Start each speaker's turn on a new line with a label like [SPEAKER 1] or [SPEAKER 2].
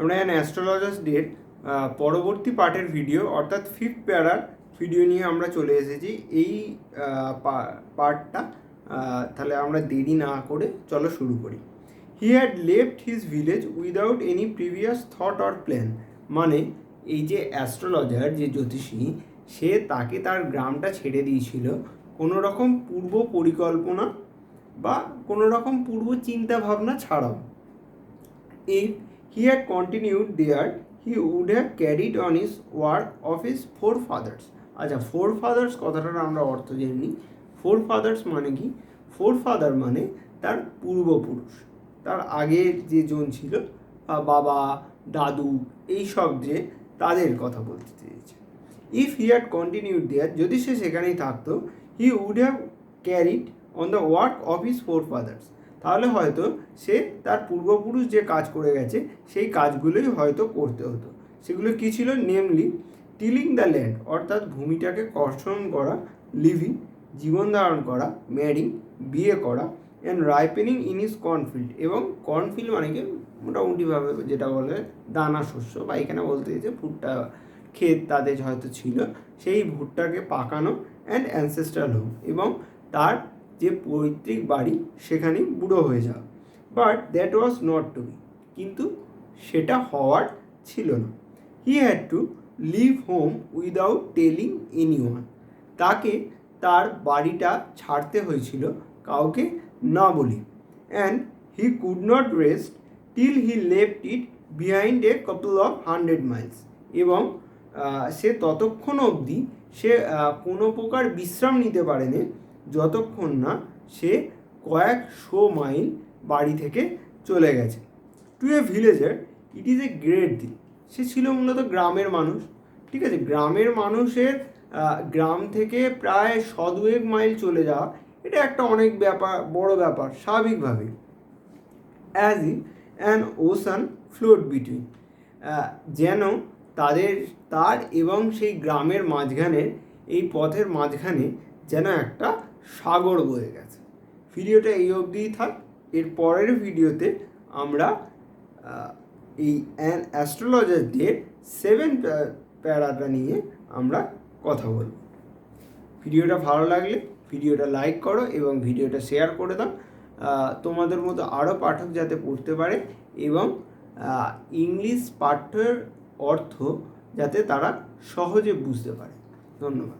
[SPEAKER 1] আমরা an astrologers date পরবর্তী পার্টের ভিডিও অর্থাৎ ফিফথ প্যারার ভিডিও নিয়ে আমরা চলে এসেছি। এই পার্টটা তাহলে আমরা দেরি না করে চলো শুরু করি। He had left his village without any previous thought or plan মানে এই যে অ্যাস্ট্রোলজার যে জ্যোতিষী, সে তাকে তার গ্রামটা ছেড়ে দিয়েছিল। কোনো রকম পূর্ব পরিকল্পনা বা কোনো রকম পূর্ব চিন্তা ভাবনা ছাড়াও। if he had continued there. He would have carried on his work of his forefathers. আচ্ছা ফোর ফাদার্স কথাটার আমরা অর্থ জেনে নিই ফোর ফাদার্স মানে কি? ফোর ফাদার মানে তার পূর্বপুরুষ। তার আগের যে জন ছিল বাবা, দাদু, এই সব যে তাদের কথা বলতে চেয়েছে। If he had continued there যদি সে সেখানেই থাকতো he would have carried on the work of his forefathers তাহলে হয়তো সে তার পূর্বপুরুষ যে কাজ করে গেছে, সেই কাজগুলোই হয়তো করতে হতো। সেগুলো কী ছিল? নেমলি টিলিং দ্য ল্যান্ড অর্থাৎ ভূমিটাকে কর্ষণ করা লিভিং জীবন ধারণ করা ম্যারিং বিয়ে করা and ripening in his cornfield এবং কর্নফিল্ড মানে কি? মোটামুটিভাবে যেটা বলে দানা শস্য, বা এখানে বলতে যে ভুট্টা, ক্ষেত, তাদের হয়তো ছিল। সেই ভুট্টাকে পাকানো অ্যান্ড অ্যানসেস্ট্রাল হোম এবং তার যে পৈতৃক বাড়ি সেখানে বুড়ো হয়ে যাওয়া but that was not to be কিন্তু সেটা হওয়ার ছিল না। He had to leave home without telling anyone তাকে তার বাড়িটা ছাড়তে হয়েছিল কাউকে না বলে। And he could not rest till he left it behind a couple of hundred miles এবং সে ততক্ষণ অবধি সে কোনো প্রকার বিশ্রাম নিতে পারেনি যতক্ষণ না সে কয়েকশো মাইল বাড়ি থেকে চলে গেছে। To a villager it is a great deal সে ছিল মূলত গ্রামের মানুষ, ঠিক আছে? গ্রামের মানুষের গ্রাম থেকে প্রায় শদুয়েক মাইল চলে যাওয়া, এটা একটা অনেক ব্যাপার, বড় ব্যাপার স্বাভাবিকভাবে as if an ocean float between যেন তাদের, তার এবং সেই গ্রামের মাঝখানে এই পথের মাঝখানে যেন একটা সাগর বয়ে গেছে। ভিডিওটা এই অবধিই থাক, এর পরের ভিডিওতে আমরা এই অ্যান অ্যাস্ট্রোলজার ডেট সেভেন প্যারাটা নিয়ে আমরা কথা বলব। ভিডিওটা ভালো লাগলে ভিডিওটা লাইক করো এবং ভিডিওটা শেয়ার করে দাও। তোমাদের মতো আরও পাঠক যাতে পড়তে পারে এবং ইংলিশ পাঠ্যের অর্থ যাতে তারা সহজে বুঝতে পারে। ধন্যবাদ।